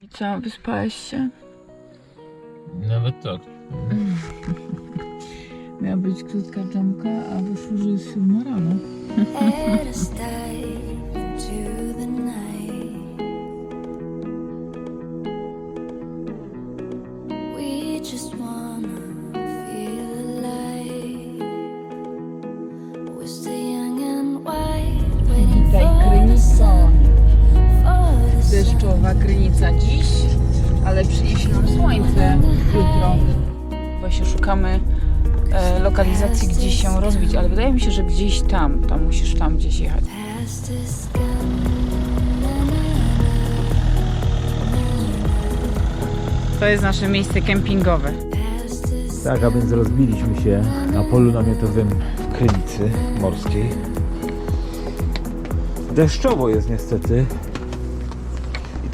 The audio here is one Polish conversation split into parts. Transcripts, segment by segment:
I co, wyspałeś się? Nawet tak. Miała być krótka dżemka, a wyszło, że jest siódma rano. Deszczowa krynica dziś, ale przyniesie nam słońce jutro. Właśnie szukamy e, lokalizacji, gdzie się rozbić, ale wydaje mi się, że gdzieś tam, tam musisz tam gdzieś jechać. To jest nasze miejsce kempingowe. Tak, a więc rozbiliśmy się na polu namiotowym w Krynicy Morskiej. Deszczowo jest niestety.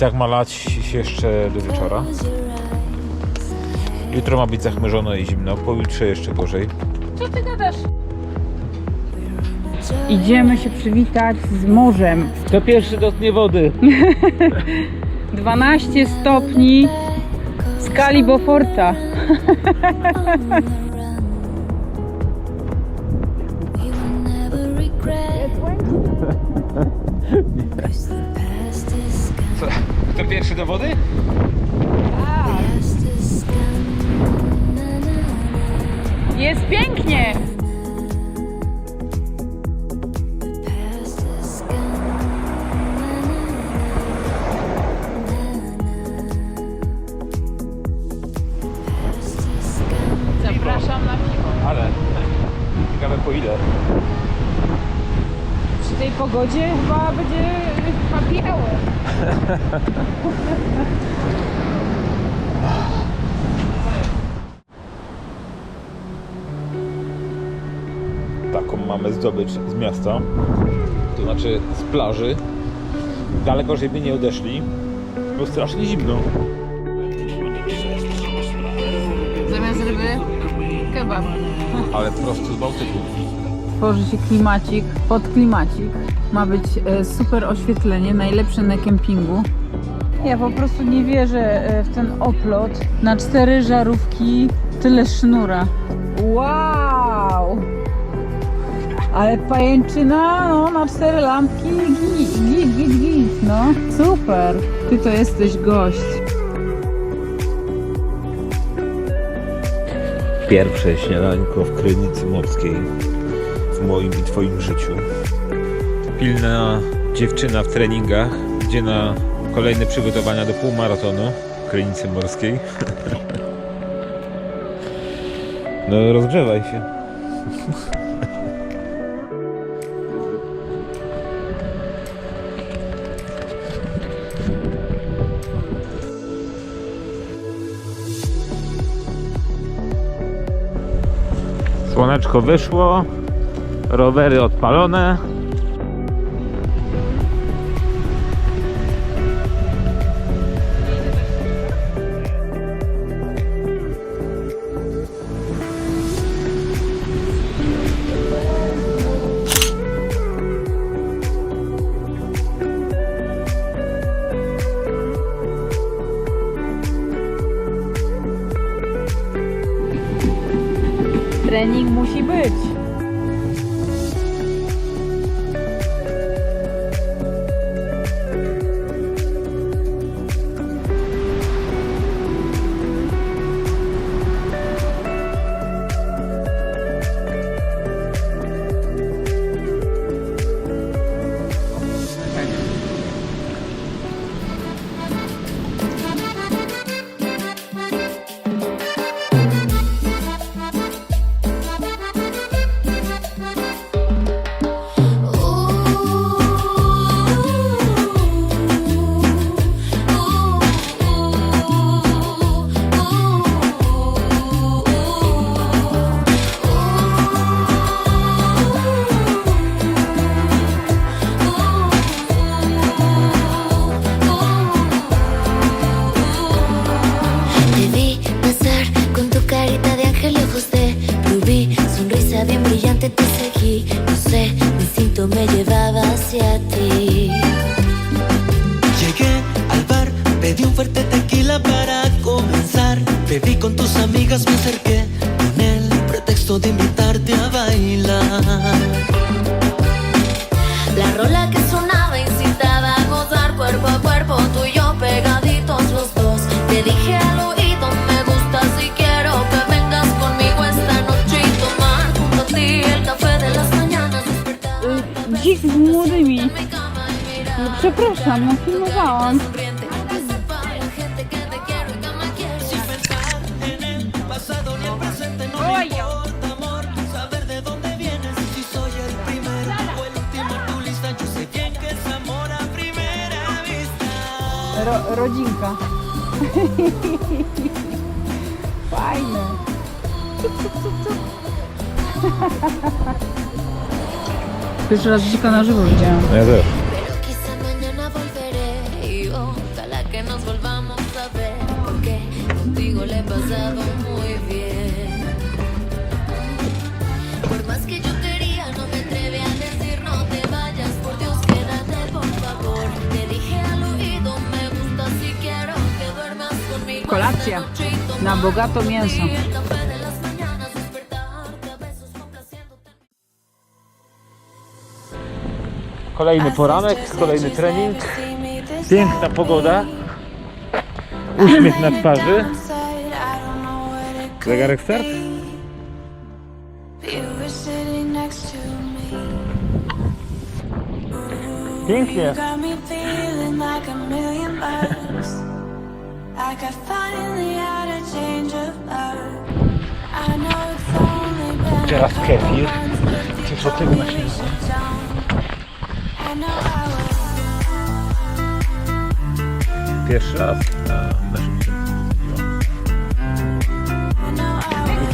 I tak ma lać się jeszcze do wieczora. Jutro ma być zachmurzono i zimno, pojutrze jeszcze gorzej. Co ty gadasz? Idziemy się przywitać z morzem. Kto pierwszy dotknie wody? 12 stopni w skali Beauforta. Pierwszy do wody? Jest pięknie! Zapraszam na piwo. Ale ciekawe po ile. Przy tej pogodzie chyba będzie. Taką mamy zdobycz z miasta. To znaczy z plaży. Daleko, żeby nie odeszli. Było strasznie zimno. Zamiast ryby kebab. Ale prosto z Bałtyku. Tworzy się klimacik pod klimacik. Ma być e, super oświetlenie, najlepsze na kempingu. Ja po prostu nie wierzę e, w ten oplot. Na cztery żarówki tyle sznura. Wow! Ale pajęczyna, no, na cztery lampki, git, git, git, git, no. Super! Ty to jesteś gość. Pierwsze śniadanko w Krynicy Morskiej w moim i twoim życiu. Pilna dziewczyna w treningach, gdzie na kolejne przygotowania do półmaratonu w Krynicy Morskiej. No rozgrzewaj się. Słoneczko wyszło, rowery odpalone. Pretexto de invitarte a bailar. La rola que sonaba incitaba a gozar cuerpo a cuerpo, tú y yo pegaditos los dos. Te dije al oído, me gusta si quiero que vengas conmigo esta noche y tomar junto a ti el café de las mañanas. Mi przepraszam, no filmowałam. Ro, rodzinka. Fajne. Pierwszy raz dzika na żywo widziałam. No ja też. Pero Kolacja na bogato mięso. Kolejny poranek, kolejny trening. Piękna pogoda. Uśmiech na twarzy. Zegarek start? Pięknie. Got me feeling like a million bucks. Like I finally had a change of love. I know it's only been a Teraz kefir. told tego na śniadanie. Pierwszy raz na naszym I know I would.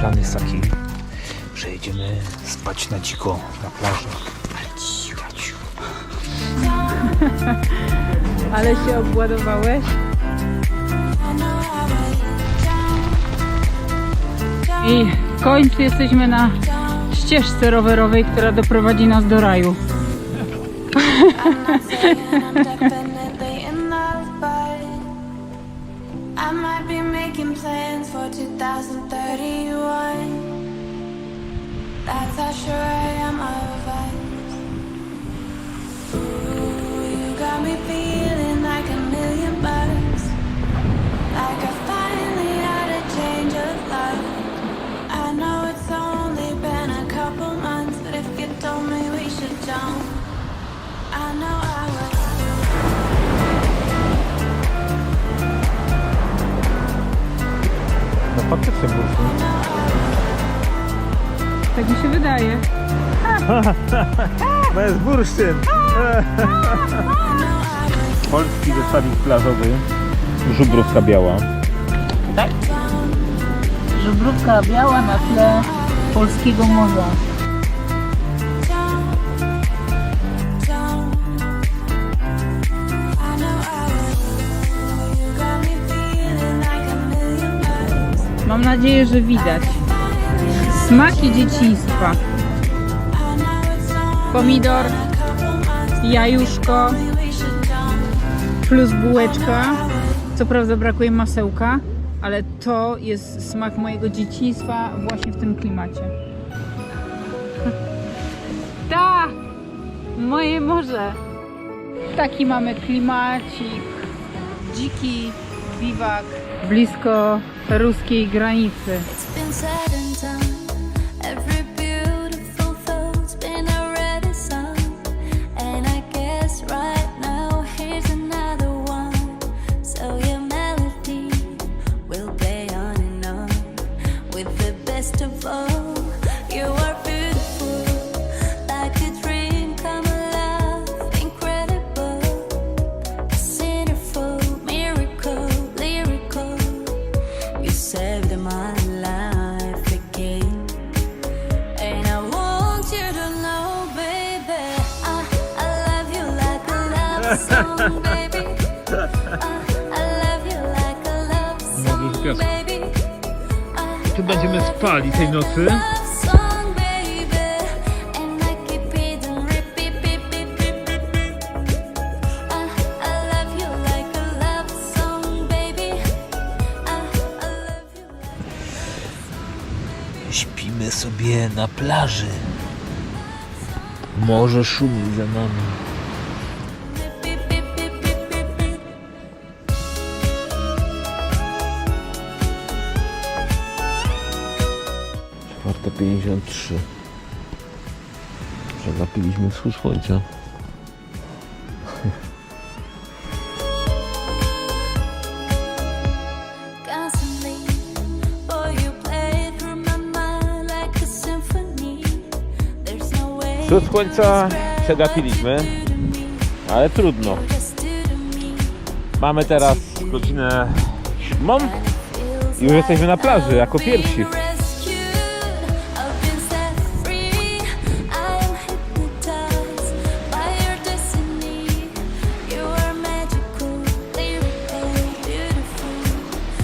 Plan jest taki, że jedziemy spać na dziko na plaży. Ale się obładowałeś. I w końcu jesteśmy na ścieżce rowerowej, która doprowadzi nas do raju. I'm not saying I'm definitely in love, but I might be making plans for 2031. That's how sure I am No faktycznie bursztyn. Tak mi się wydaje. To jest bursztyn. Polski zestawik plażowy. Żubrówka biała. Żubrówka biała na tle polskiego morza. Nadzieję, że widać. Smaki dzieciństwa. Pomidor, jajuszko plus bułeczka. Co prawda brakuje masełka, ale to jest smak mojego dzieciństwa właśnie w tym klimacie. Ta! Moje morze! Taki mamy klimacik. Dziki biwak blisko ruskiej granicy. Boże, piasek. Tu będziemy spali tej nocy. Śpimy sobie na plaży. Morze szumi za nami. 353 Przegapiliśmy wschód słońca Wschód słońca przegapiliśmy ale trudno. Mamy teraz godzinę siódmą i już jesteśmy na plaży jako pierwsi.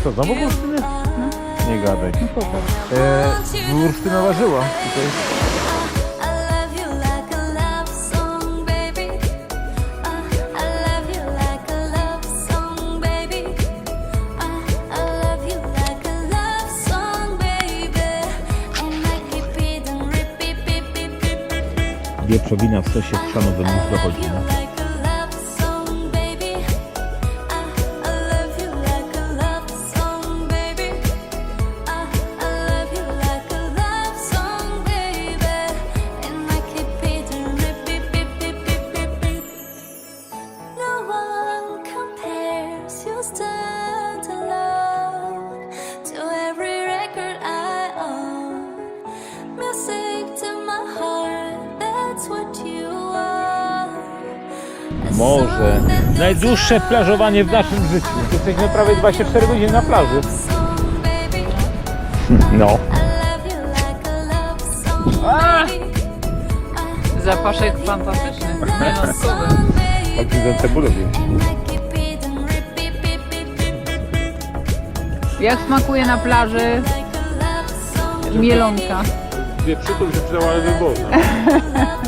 Co, znowu bursztyny? Nie gadaj. E, bursztynowa żyła tutaj. Wieprzowina w sosie chrzanowym już dochodzi. Morze. Najdłuższe plażowanie w naszym życiu. Jesteśmy prawie 24 godziny na plaży. No. A. Zapaszek fantastyczny, baby. Odwiedzą cebulowi. Jak smakuje na plaży mielonka. Dwie przytul się przydawały wyborne.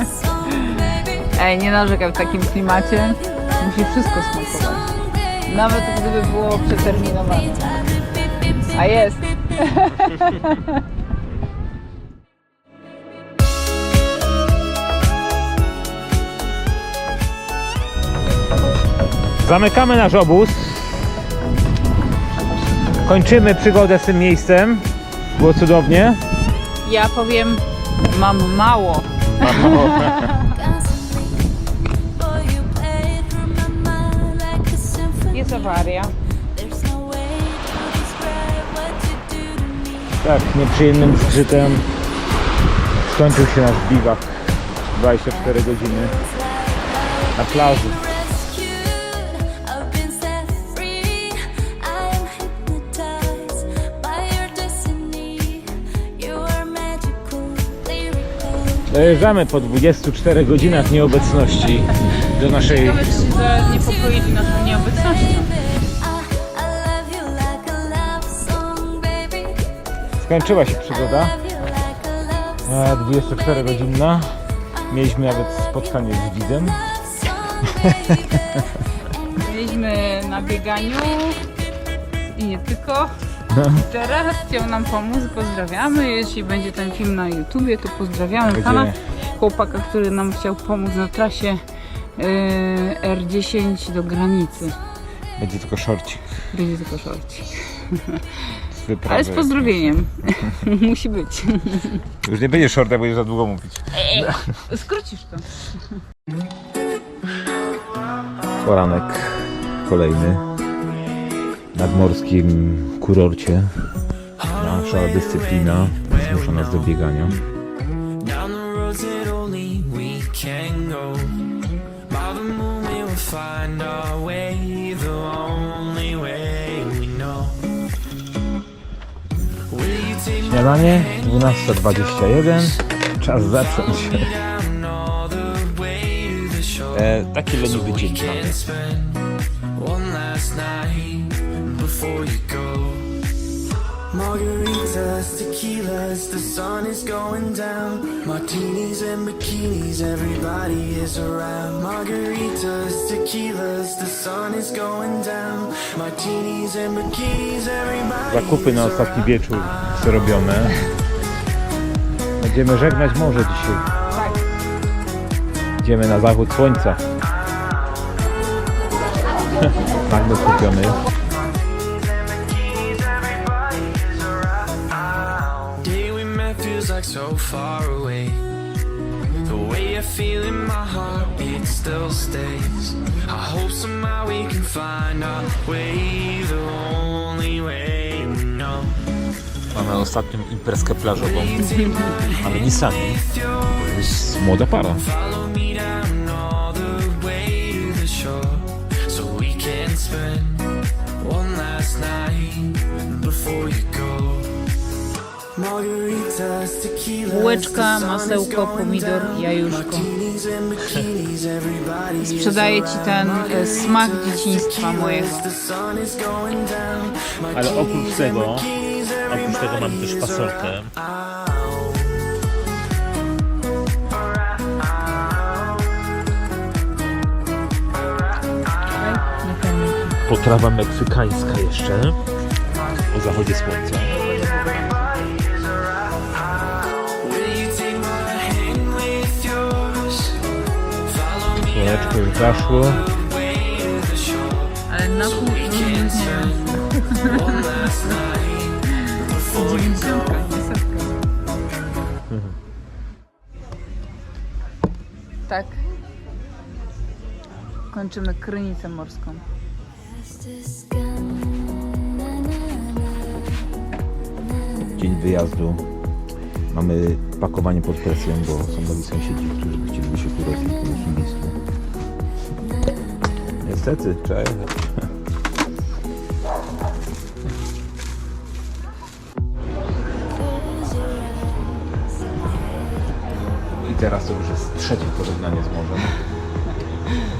Ej, nie narzekaj w takim klimacie. Musi wszystko smakować. Nawet gdyby było przeterminowane. A jest. Zamykamy nasz obóz. Kończymy przygodę z tym miejscem. Było cudownie. Ja powiem, mam mało. Boy, me. Tak, nieprzyjemnym zgrzytem skończył się nasz biwak. 24 godziny na plaży. Dojeżdżamy po 24 godzinach nieobecności do naszej Ciekawe, czy się zaniepokoili naszą nieobecnością. Skończyła się przygoda. Love you like a love E, 24 godzinna. Mieliśmy nawet spotkanie z widzem. Byliśmy na bieganiu i nie tylko. Teraz chciał nam pomóc, pozdrawiamy. Jeśli będzie ten film na YouTubie, to pozdrawiamy Będzie- pana chłopaka, który nam chciał pomóc na trasie e, R10 do granicy. Będzie tylko szorcik Będzie tylko szorcik. z wyprawy. Ale z pozdrowieniem. Musi być. Już nie będzie shorta, bo już za długo mówić. Skrócisz to. Poranek kolejny nad morskim kurorcie. Nasza dyscyplina zmusza nas do biegania. Śniadanie 12.21. Czas zacząć. E, taki leniwy dzień mamy. Margaritas, tequilas, the sun is going down. Martinis and bikinis, everybody is around. Margaritas, tequilas, the sun is going down. Martinis and bikinis, everybody Zakupy na ostatni wieczór zrobione. Będziemy żegnać morze dzisiaj. Tak. Idziemy na zachód słońca. Magnes kupiony. So far away. The way I feel in my heartbeat still stays. I hope somehow we can find our way, the only way we know. Mamy ostatnią imprezkę plażową, ale nie sami. To jest młoda para. Follow me down all the way to the shore, so we can spend one last night before you go. Bułeczka, masełko, pomidor, jajuszko. Sprzedaję Ci ten e, smak dzieciństwa mojego. Ale oprócz tego, oprócz tego mamy też fasolkę. Potrawa meksykańska jeszcze. O zachodzie słońca. Słoneczko już zaszło. Ale na pół nie. Tak. Kończymy krynicę morską. Dzień wyjazdu. Mamy pakowanie pod presją, bo są nowi sąsiedzi, którzy by chcieliby się tu rozbić Niestety, jechać. I teraz to już jest trzecie porównanie z morzem.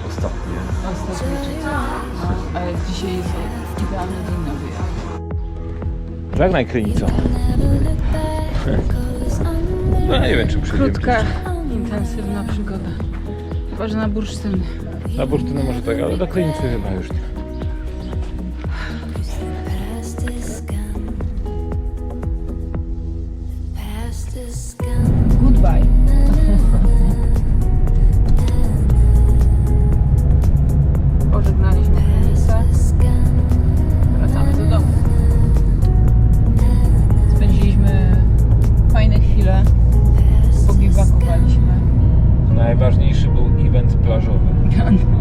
Ostatnie. Ostatni ale dzisiaj jest idealny dzień na wyjazd. Żegnaj Krynico. No nie wiem, czy przyjdziemy. Krótka, intensywna przygoda. Chyba, że na bursztyn. Na bursztyny może tak, ale do klinicy chyba już nie. Goodbye. Pożegnaliśmy klinicę. Wracamy do domu. Spędziliśmy fajne chwile. Pobiwakowaliśmy. Najważniejszy był event plażowy. Yeah.